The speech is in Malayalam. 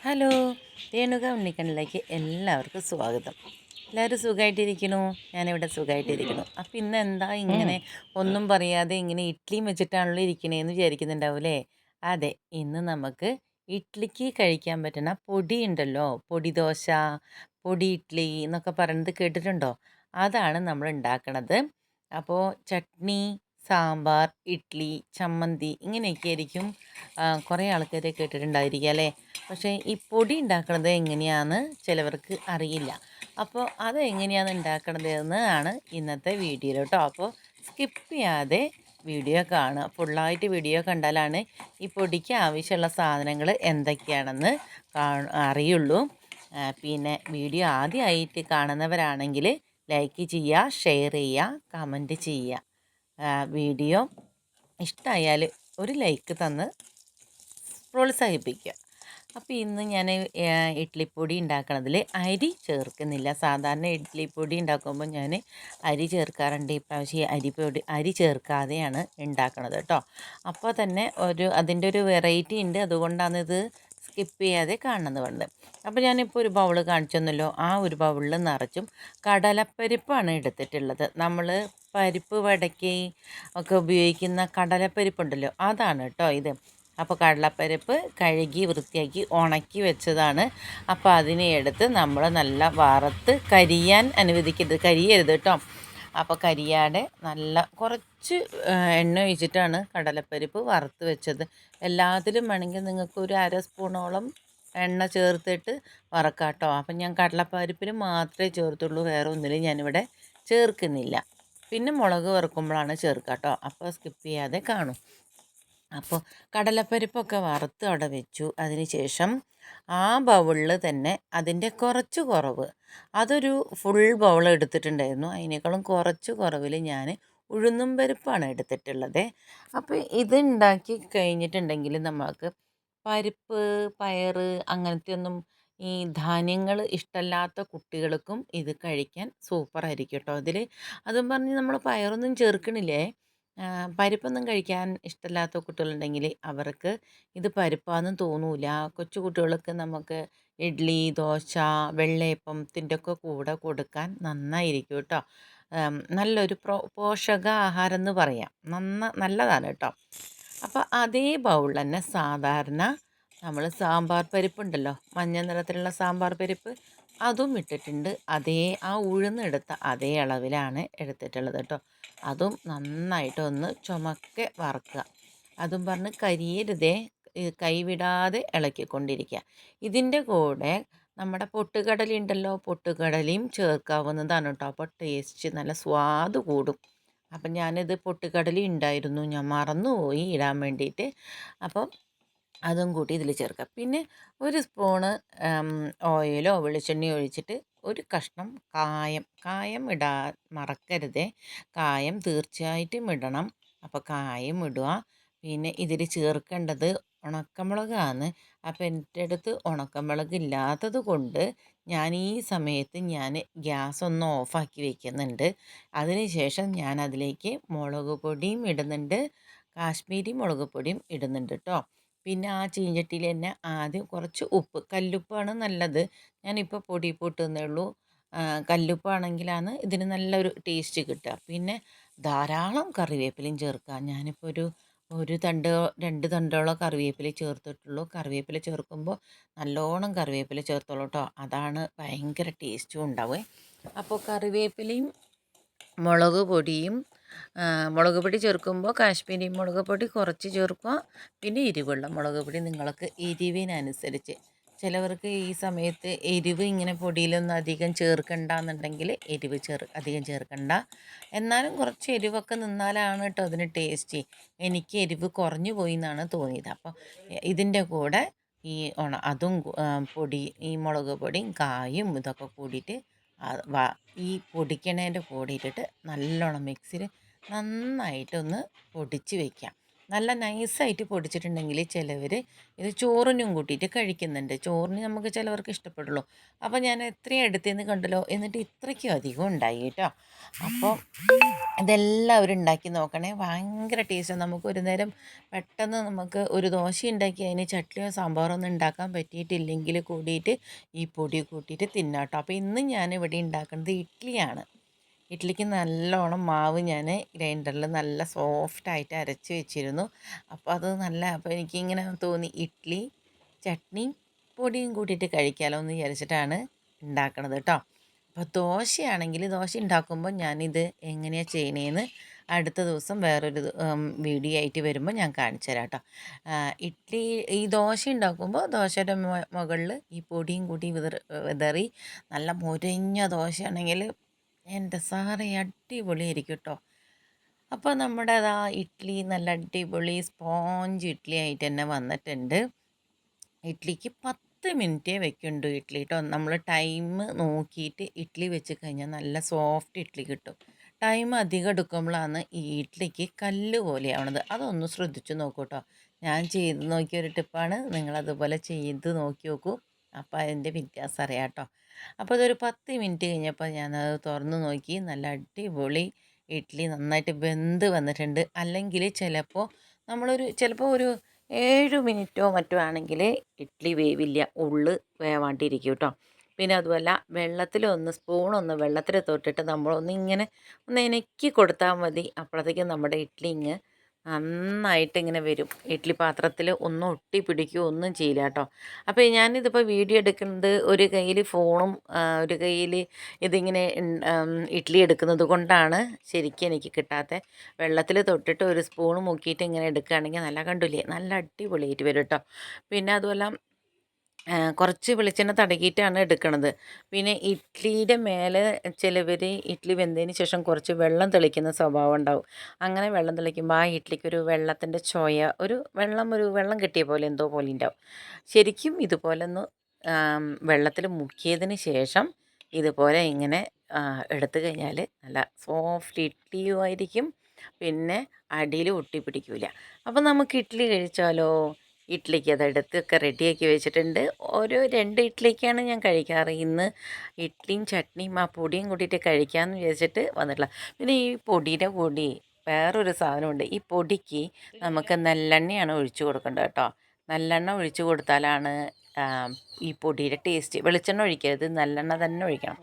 ഹലോ രേണുക ഉണ്ണിക്കണ്ണിലേക്ക് എല്ലാവർക്കും സ്വാഗതം. എല്ലാവരും സുഖമായിട്ടിരിക്കണു ഞാനിവിടെ സുഖമായിട്ടിരിക്കണു അപ്പം ഇന്ന് എന്താ ഇങ്ങനെ ഒന്നും പറയാതെ ഇങ്ങനെ ഇഡ്ഡലിയും വെച്ചിട്ടാണല്ലോ ഇരിക്കണേന്ന് വിചാരിക്കുന്നുണ്ടാവൂലേ? അതെ ഇന്ന് നമുക്ക് ഇഡ്ഡലിക്ക് കഴിക്കാൻ പറ്റുന്ന പൊടി ഉണ്ടല്ലോ പൊടി ദോശ പൊടി ഇഡ്ഡലി എന്നൊക്കെ പറയുന്നത് കേട്ടിട്ടുണ്ടോ? അതാണ് നമ്മൾ ഉണ്ടാക്കണത്. അപ്പോൾ ചട്നി സാമ്പാർ ഇഡ്ഡലി ചമ്മന്തി ഇങ്ങനെയൊക്കെ ആയിരിക്കും കുറേ ആൾക്കാരെ കേട്ടിട്ടുണ്ടായിരിക്കുക അല്ലേ? പക്ഷേ ഈ പൊടി ഉണ്ടാക്കുന്നത് എങ്ങനെയാണെന്ന് ചിലവർക്ക് അറിയില്ല. അപ്പോൾ അത് എങ്ങനെയാണ് ഉണ്ടാക്കണത് എന്നാണ് ഇന്നത്തെ വീഡിയോ കേട്ടോ. അപ്പോൾ സ്കിപ്പ് ചെയ്യാതെ വീഡിയോ കാണുക. ഫുള്ളായിട്ട് വീഡിയോ കണ്ടാലാണ് ഈ പൊടിക്ക് ആവശ്യമുള്ള സാധനങ്ങൾ എന്തൊക്കെയാണെന്ന് അറിയുള്ളൂ. പിന്നെ വീഡിയോ ആദ്യമായിട്ട് കാണുന്നവരാണെങ്കിൽ ലൈക്ക് ചെയ്യുക ഷെയർ ചെയ്യുക കമന്റ് ചെയ്യുക. വീഡിയോ ഇഷ്ടമായാൽ ഒരു ലൈക്ക് തന്ന് പ്രോത്സാഹിപ്പിക്കുക. അപ്പോൾ ഇന്ന് ഞാൻ ഇഡ്ഡലിപ്പൊടി ഉണ്ടാക്കണതിൽ അരി ചേർക്കുന്നില്ല. സാധാരണ ഇഡ്ഡലിപ്പൊടി ഉണ്ടാക്കുമ്പോൾ ഞാൻ അരി ചേർക്കാറുണ്ട്. ഇപ്രാവശ്യം അരിപ്പൊടി അരി ചേർക്കാതെയാണ് ഉണ്ടാക്കണത് കേട്ടോ അപ്പോൾ തന്നെ ഒരു അതിന്റെ ഒരു വെറൈറ്റി ഉണ്ട് അതുകൊണ്ടാണ് ഇത് സ്കിപ്പ് ചെയ്യാതെ കാണുന്നത് കൊണ്ട് അപ്പോൾ ഞാനിപ്പോൾ ഒരു ബൗൾ കാണിച്ചൊന്നല്ലോ. ആ ഒരു ബൗളിൽ നിറച്ചും കടലപ്പരിപ്പാണ് എടുത്തിട്ടുള്ളത്. നമ്മൾ പരിപ്പ് വടക്കി ഒക്കെ ഉപയോഗിക്കുന്ന കടലപ്പരിപ്പുണ്ടല്ലോ. അതാണ് കേട്ടോ ഇത്. അപ്പോൾ കടലപ്പരിപ്പ് കഴുകി വൃത്തിയാക്കി ഉണക്കി വെച്ചതാണ്. അപ്പോൾ അതിനെ എടുത്ത് നമ്മൾ നല്ല വറുത്ത് കരിയാൻ അനുവദിക്കരുത് കരിയരുത് കേട്ടോ. അപ്പോൾ കരിയാടെ നല്ല കുറച്ച് എണ്ണ ഒഴിച്ചിട്ടാണ് കടലപ്പരിപ്പ് വറുത്ത് വെച്ചത്. എല്ലാത്തിലും വേണമെങ്കിൽ നിങ്ങൾക്ക് ഒരു അര സ്പൂണോളം എണ്ണ ചേർത്തിട്ട് വറക്കാം കേട്ടോ. അപ്പം ഞാൻ കടലപ്പരിപ്പിന് മാത്രമേ ചേർത്തുള്ളൂ വേറെ ഒന്നിലും ഞാനിവിടെ ചേർക്കുന്നില്ല. പിന്നെ മുളക് വറുക്കുമ്പോഴാണ് ചേർക്കുക കേട്ടോ. അപ്പോൾ സ്കിപ്പ് ചെയ്യാതെ കാണും. അപ്പോൾ കടലപ്പരിപ്പൊക്കെ വറുത്ത് അവിടെ വെച്ചു. അതിന് ശേഷം ആ ബൗളിൽ തന്നെ അതിന്റെ കുറച്ച് കുറവ്. അതൊരു ഫുൾ ബൗൾ എടുത്തിട്ടുണ്ടായിരുന്നു. അതിനേക്കാളും കുറച്ച് കുറവിൽ ഞാൻ ഉഴുന്നും പരിപ്പാണ് എടുത്തിട്ടുള്ളത്. അപ്പോൾ ഇത് ഉണ്ടാക്കി കഴിഞ്ഞിട്ടുണ്ടെങ്കിൽ നമ്മൾക്ക് പരിപ്പ് പയർ അങ്ങനത്തെ ഒന്നും ഈ ധാന്യങ്ങൾ ഇഷ്ടമല്ലാത്ത കുട്ടികൾക്കും ഇത് കഴിക്കാൻ സൂപ്പറായിരിക്കും കേട്ടോ. അതിൽ അതും പറഞ്ഞ് നമ്മൾ പയറൊന്നും ചേർക്കണില്ലേ? പരിപ്പൊന്നും കഴിക്കാൻ ഇഷ്ടമില്ലാത്ത കുട്ടികളുണ്ടെങ്കിൽ അവർക്ക് ഇത് പരിപ്പാന്നും തോന്നൂല. കൊച്ചു കുട്ടികൾക്ക് നമുക്ക് ഇഡ്ഡലി ദോശ വെള്ളയപ്പത്തിന്റെ ഒക്കെ കൂടെ കൊടുക്കാൻ നന്നായിരിക്കും കേട്ടോ. നല്ലൊരു പ്രോ പോഷകാഹാരം എന്ന് പറയാം. നന്ന നല്ലതാണ് കേട്ടോ. അപ്പോൾ അതേ ബൗൾ തന്നെ സാധാരണ നമ്മൾ സാമ്പാർ പരിപ്പുണ്ടല്ലോ. മഞ്ഞ നിറത്തിലുള്ള സാമ്പാർ പരിപ്പ് അതും ഇട്ടിട്ടുണ്ട്. അതേ ആ ഉഴുന്നെടുത്ത അതേ അളവിലാണ് എടുത്തിട്ടുള്ളത് കേട്ടോ. അതും നന്നായിട്ട് ഒന്ന് ചുമക്കെ വറുക്കുക. അതും പറഞ്ഞ് കരിയരുതേ കൈവിടാതെ ഇളക്കിക്കൊണ്ടിരിക്കുക. ഇതിന്റെ കൂടെ നമ്മുടെ പൊട്ടുകടലി ഉണ്ടല്ലോ പൊട്ടുകടലയും ചേർക്കാവുന്നതാണ് കേട്ടോ അപ്പോൾ ടേസ്റ്റ് നല്ല സ്വാദ് കൂടും. അപ്പം ഞാനിത് പൊട്ടുകടലി ഉണ്ടായിരുന്നു. ഞാൻ മറന്നുപോയി ഇടാൻ വേണ്ടിയിട്ട്. അപ്പം അതും കൂട്ടി ഇതിൽ ചേർക്കുക. പിന്നെ ഒരു സ്പൂണ് ഓയിലോ വെളിച്ചെണ്ണയോ ഒഴിച്ചിട്ട് ഒരു കഷ്ണം കായം കായം ഇടാ മറക്കരുതേ. കായം തീർച്ചയായിട്ടും ഇടണം. അപ്പോൾ കായം ഇടുക. പിന്നെ ഇതിൽ ചേർക്കേണ്ടത് ഉണക്കമുളകാണ്. അപ്പോൾ എന്റെ അടുത്ത് ഉണക്കമുളക് ഇല്ലാത്തത് കൊണ്ട് ഞാൻ ഈ സമയത്ത് ഞാൻ ഗ്യാസ് ഒന്ന് ഓഫാക്കി വെക്കുന്നുണ്ട്. അതിനുശേഷം ഞാൻ അതിലേക്ക് മുളക് പൊടിയും ഇടുന്നുണ്ട്. കാശ്മീരി മുളക് പൊടിയും ഇടുന്നുണ്ട് കേട്ടോ പിന്നെ ആ ചീഞ്ചട്ടിയിൽ തന്നെ ആദ്യം കുറച്ച് ഉപ്പ്. കല്ലുപ്പാണ് നല്ലത്. ഞാനിപ്പോൾ പൊടി പൊട്ടുന്നേ ഉള്ളൂ. കല്ലുപ്പാണെങ്കിലാണ് ഇതിന് നല്ലൊരു ടേസ്റ്റ് കിട്ടുക. പിന്നെ ധാരാളം കറിവേപ്പിലയും ചേർക്കുക. ഞാനിപ്പോൾ ഒരു ഒരു തണ്ട് രണ്ട് തണ്ടോളം കറിവേപ്പില ചേർത്തിട്ടുള്ളൂ. കറിവേപ്പില ചേർക്കുമ്പോൾ നല്ലോണം കറിവേപ്പില ചേർത്തോളൂ കേട്ടോ. അതാണ് ഭയങ്കര ടേസ്റ്റും ഉണ്ടാവുക. അപ്പോൾ കറിവേപ്പിലയും മുളക് പൊടിയും മുളക് പൊടി ചേർക്കുമ്പോൾ കാശ്മീരി മുളക് പൊടി കുറച്ച് ചേർക്കുക. പിന്നെ എരിവുള്ള മുളക് പൊടി നിങ്ങൾക്ക് എരിവിനനുസരിച്ച്. ചിലവർക്ക് ഈ സമയത്ത് എരിവ് ഇങ്ങനെ പൊടിയിലൊന്നും അധികം ചേർക്കണ്ട എന്നുണ്ടെങ്കിൽ എരിവ് ചേർ അധികം ചേർക്കണ്ട. എന്നാലും കുറച്ച് എരിവൊക്കെ നിന്നാലാണ് കേട്ടോ അതിന് ടേസ്റ്റ്. എനിക്ക് എരിവ് കുറഞ്ഞു പോയി എന്നാണ് തോന്നിയത്. അപ്പോൾ ഇതിന്റെ കൂടെ ഈ ഉണ അതും പൊടി ഈ മുളക് പൊടിയും കായും ഇതൊക്കെ കൂടിയിട്ട് ഈ പൊടിക്കണേന്റെ കൂടെ ഇട്ടിട്ട് നല്ലോണം മിക്സിയിൽ നന്നായിട്ടൊന്ന് പൊടിച്ച് വയ്ക്കാം നല്ല നൈസായിട്ട് പൊടിച്ചിട്ടുണ്ടെങ്കിൽ ചിലവർ ഇത് ചോറിനും കൂട്ടിയിട്ട് കഴിക്കുന്നുണ്ട്. ചോറിന് നമുക്ക് ചിലവർക്ക് ഇഷ്ടപ്പെടുള്ളൂ. അപ്പോൾ ഞാൻ എത്രയും എടുത്തെന്ന് കണ്ടല്ലോ? എന്നിട്ട് ഇത്രയ്ക്കും അധികം ഉണ്ടായി കേട്ടോ. അപ്പോൾ ഇതെല്ലാവരും ഉണ്ടാക്കി നോക്കണേ. ഭയങ്കര ടേസ്റ്റ്. നമുക്ക് ഒരു നേരം പെട്ടെന്ന് നമുക്ക് ഒരു ദോശ ഉണ്ടാക്കി അതിന് ചട്നിയോ സാമ്പാറോ ഒന്നും ഉണ്ടാക്കാൻ പറ്റിയിട്ടില്ലെങ്കിൽ കൂടിയിട്ട് ഈ പൊടി കൂട്ടിയിട്ട് തിന്നാട്ടോ. അപ്പോൾ ഇന്ന് ഞാൻ ഇവിടെ ഉണ്ടാക്കുന്നത് ഇഡ്ഡലിയാണ് ഇഡ്ഡലിക്ക് നല്ലോണം മാവ് ഞാൻ ഗ്രൈൻഡറിൽ നല്ല സോഫ്റ്റായിട്ട് അരച്ച് വെച്ചിരുന്നു. അപ്പോൾ അത് നല്ല അപ്പോൾ എനിക്കിങ്ങനെ തോന്നി ഇഡ്ഡലി ചട്നിയും പൊടിയും കൂട്ടിയിട്ട് കഴിക്കാമല്ലോ എന്ന് വിചാരിച്ചിട്ടാണ് ഉണ്ടാക്കണത് കേട്ടോ അപ്പോൾ ദോശയാണെങ്കിൽ ദോശ ഉണ്ടാക്കുമ്പോൾ ഞാനിത് എങ്ങനെയാണ് ചെയ്യണേന്ന് അടുത്ത ദിവസം വേറൊരു വീഡിയോ ആയിട്ട് വരുമ്പോൾ ഞാൻ കാണിച്ചു തരാം കേട്ടോ ഇഡ്ഡലി ഈ ദോശ ഉണ്ടാക്കുമ്പോൾ ദോശയുടെ മുകളിൽ ഈ പൊടിയും കൂടി വിതറി വിതറി നല്ല മുരഞ്ഞ ദോശയാണെങ്കിൽ എന്റെ സാറേ അടിപൊളിയായിരിക്കും കേട്ടോ അപ്പോൾ നമ്മുടെ അതാ ഇഡ്ഡലി നല്ല അടിപൊളി സ്പോഞ്ച് ഇഡ്ഡലി ആയിട്ട് തന്നെ വന്നിട്ടുണ്ട്. ഇഡ്ഡലിക്ക് പത്ത് മിനിറ്റേ വെക്കുന്നുണ്ട് ഇഡ്ഡലി കേട്ടോ. നമ്മൾ ടൈം നോക്കിയിട്ട് ഇഡ്ഡലി വെച്ച് കഴിഞ്ഞാൽ നല്ല സോഫ്റ്റ് ഇഡ്ഡലി കിട്ടും. ടൈം അധികം എടുക്കുമ്പോഴാണ് ഈ ഇഡ്ഡലിക്ക് കല്ല് പോലെയാവണത്. അതൊന്ന് ശ്രദ്ധിച്ചു നോക്കൂ കേട്ടോ. ഞാൻ ചെയ്ത് നോക്കിയ ഒരു ടിപ്പാണ്. നിങ്ങളതുപോലെ ചെയ്ത് നോക്കി നോക്കൂ. അപ്പോൾ അതിന്റെ വ്യത്യാസം അറിയാം കേട്ടോ. അപ്പോൾ അതൊരു പത്ത് മിനിറ്റ് കഴിഞ്ഞപ്പോൾ ഞാനത് തുറന്ന് നോക്കി. നല്ല അടിപൊളി ഇഡ്ഡലി നന്നായിട്ട് വെന്ത് വന്നിട്ടുണ്ട്. അല്ലെങ്കിൽ ചിലപ്പോൾ നമ്മളൊരു ചിലപ്പോൾ ഒരു ഏഴ് മിനിറ്റോ മറ്റോ ആണെങ്കിൽ ഇഡ്ഡലി വേവില്ല. ഉള്ളു വേവാണ്ടിരിക്കും കേട്ടോ പിന്നെ അതുമല്ല വെള്ളത്തിലൊന്ന് സ്പൂണൊന്ന് വെള്ളത്തിൽ തൊട്ടിട്ട് നമ്മളൊന്ന് ഇങ്ങനെ ഒന്ന് ഇനക്കി കൊടുത്താൽ മതി. അപ്പോഴത്തേക്കും നമ്മുടെ ഇഡ്ഡലി ഇങ്ങ് നന്നായിട്ട് ഇങ്ങനെ വരും. ഇഡ്ഡലി പാത്രത്തിൽ ഒന്നും ഒട്ടി പിടിക്കുകയോ ഒന്നും ചെയ്യില്ല കേട്ടോ. അപ്പോൾ ഞാനിതിപ്പോൾ വീഡിയോ എടുക്കുന്നത് ഒരു കയ്യിൽ ഫോണും ഒരു കയ്യിൽ ഇതിങ്ങനെ ഇഡ്ഡലി എടുക്കുന്നത് കൊണ്ടാണ് ശരിക്കും എനിക്ക് കിട്ടാത്ത. വെള്ളത്തിൽ തൊട്ടിട്ട് ഒരു സ്പൂൺ മുക്കിയിട്ട് ഇങ്ങനെ എടുക്കുകയാണെങ്കിൽ നല്ല കണ്ടില്ലേ? നല്ല അടിപൊളിയായിട്ട് വരും കേട്ടോ. പിന്നെ അതുപോലെ കുറച്ച് വെളിച്ചെണ്ണ തടകിയിട്ടാണ് എടുക്കുന്നത് പിന്നെ ഇഡ്ഡലിയുടെ മേലെ ചിലവർ ഇഡ്ഡലി വെന്തതിന് ശേഷം കുറച്ച് വെള്ളം തെളിക്കുന്ന സ്വഭാവം ഉണ്ടാവും. അങ്ങനെ വെള്ളം തെളിക്കുമ്പോൾ ആ ഇഡ്ഡലിക്ക് ഒരു വെള്ളത്തിന്റെ ചോയ ഒരു വെള്ളം ഒരു വെള്ളം കിട്ടിയ പോലെ എന്തോ പോലെ ഉണ്ടാവും. ശരിക്കും ഇതുപോലെ ഒന്ന് വെള്ളത്തിൽ മുക്കിയതിന് ശേഷം ഇതുപോലെ ഇങ്ങനെ എടുത്തു കഴിഞ്ഞാൽ നല്ല സോഫ്റ്റ് ഇഡ്ഡലിയും ആയിരിക്കും. പിന്നെ അടിയിൽ ഒട്ടിപ്പിടിക്കില്ല അപ്പോൾ നമുക്ക് ഇഡ്ഡലി കഴിച്ചാലോ? ഇഡ്ഡലിക്ക് അതെടുത്തൊക്കെ റെഡിയാക്കി വെച്ചിട്ടുണ്ട്. ഓരോ രണ്ട് ഇഡ്ഡലിക്കാണ് ഞാൻ കഴിക്കാറ്. ഇന്ന് ഇഡ്ഡലിയും ചട്നിയും ആ പൊടിയും കൂട്ടിയിട്ട് കഴിക്കാമെന്ന് വിചാരിച്ചിട്ട് വന്നിട്ടില്ല പിന്നെ ഈ പൊടിയുടെ പൊടി വേറൊരു സാധനമുണ്ട്. ഈ പൊടിക്ക് നമുക്ക് നല്ലെണ്ണയാണ് ഒഴിച്ചു കൊടുക്കേണ്ടത് കേട്ടോ. നല്ലെണ്ണ ഒഴിച്ചു കൊടുത്താലാണ് ഈ പൊടിയുടെ ടേസ്റ്റ്. വെളിച്ചെണ്ണ ഒഴിക്കരുത്. നല്ലെണ്ണ തന്നെ ഒഴിക്കണം.